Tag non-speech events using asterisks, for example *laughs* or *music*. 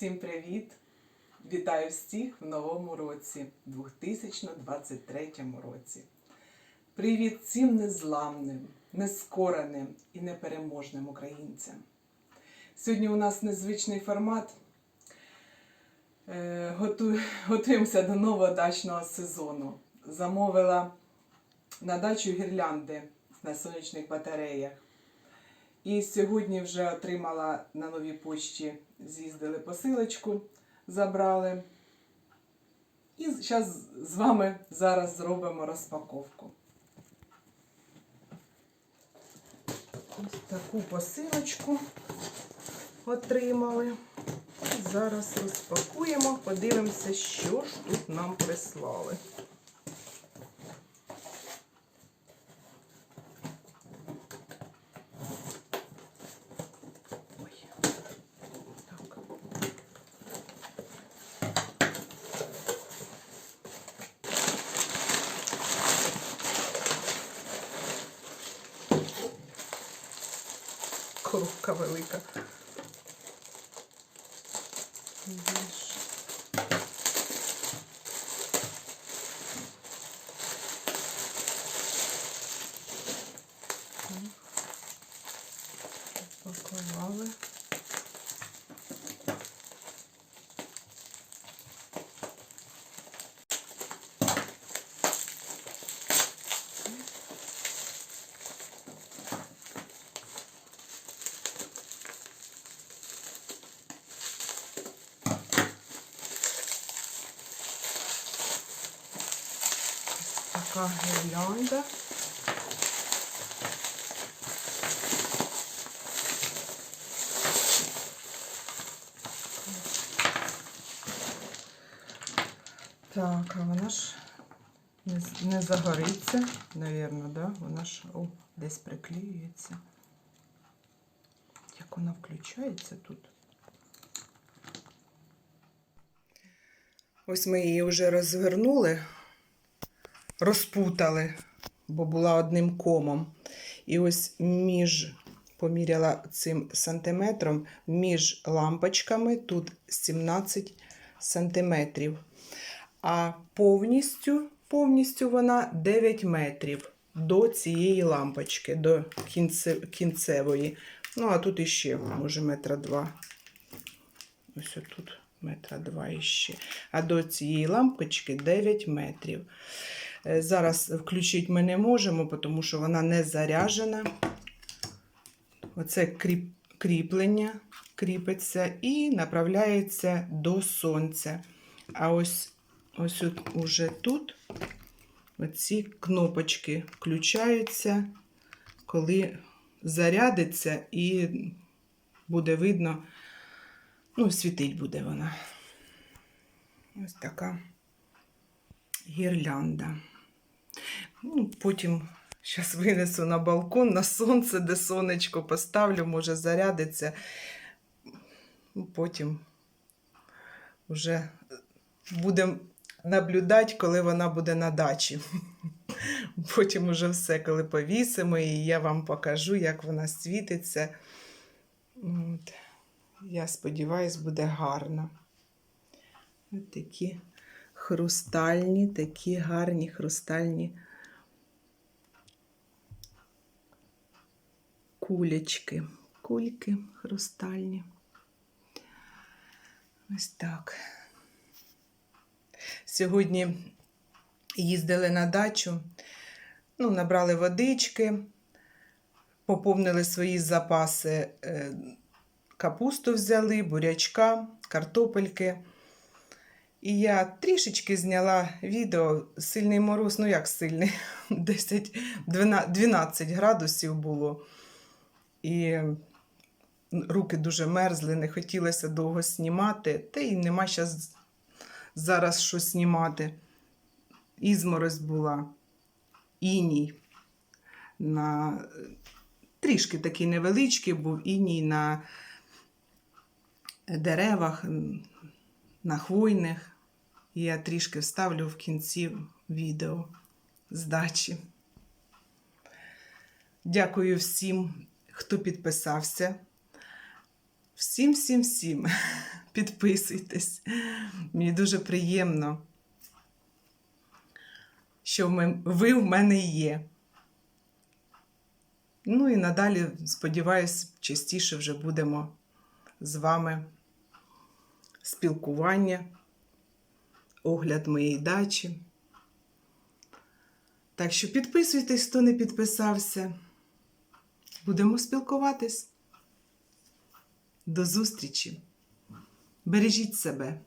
Всім привіт! Вітаю всіх в новому році, 2023 році. Привіт всім незламним, нескореним і непереможним українцям. Сьогодні у нас незвичний формат. Е, Готуємося до нового дачного сезону. Замовила на дачу гірлянди на сонячних батареях. І сьогодні вже отримала на новій почті, з'їздили посилочку, забрали. І зараз з вами зараз зробимо розпаковку. Ось таку посилочку отримали. Зараз розпакуємо, подивимося, що ж тут нам прислали. Коробка велика. Більше. Така гірлянда. Так, а вона ж не, загориться, навірно, да? Вона ж о, десь приклеюється. Як вона включається тут? Ось ми її вже розвернули, розпутали, бо була одним комом. І ось між, поміряла цим сантиметром, між лампочками тут 17 сантиметрів. А повністю, повністю вона 9 метрів до цієї лампочки, до кінце, кінцевої. Ну, а тут іще, може, метра два. Ось тут метра два іще. А до цієї лампочки 9 метрів. Е, Зараз включити ми не можемо, тому що вона не заряджена. Оце кріп, кріплення кріпиться і направляється до сонця. А ось ось от уже тут оці кнопочки включаються, коли зарядиться і буде видно, ну, світить буде вона. Ось така гірлянда. Ну, потім зараз винесу на балкон, на сонце, де сонечко поставлю, може зарядиться. Ну, Потім вже будемо наблюдати, коли вона буде на дачі. *laughs* Потім уже все, коли повісимо, і я вам покажу, як вона світиться. От. Я сподіваюся, буде гарно. Ось такі хрустальні, такі гарні хрустальні кулечки. Кульки хрустальні. Ось так. Сьогодні їздили на дачу, ну, набрали водички, поповнили свої запаси. е, Капусту взяли, бурячка, картопельки. І я трішечки зняла відео. Сильний мороз, ну як сильний, 10, 12, 12 градусів було. І руки дуже мерзли, не хотілося довго знімати, та й нема щас зараз що знімати. Ізморозь була, іній. На... Трішки такий невеличкий був іній на деревах, на хвойних. Я трішки вставлю в кінці відео з дачі. Дякую всім, хто підписався. Всім, всім, всім, *laughs* підписуйтесь. Мені дуже приємно, що ви в мене є. Ну і надалі, сподіваюсь, частіше вже будемо з вами спілкування, огляд моєї дачі. Так що підписуйтесь, хто не підписався. Будемо спілкуватись. До зустрічі. Бережіть себе.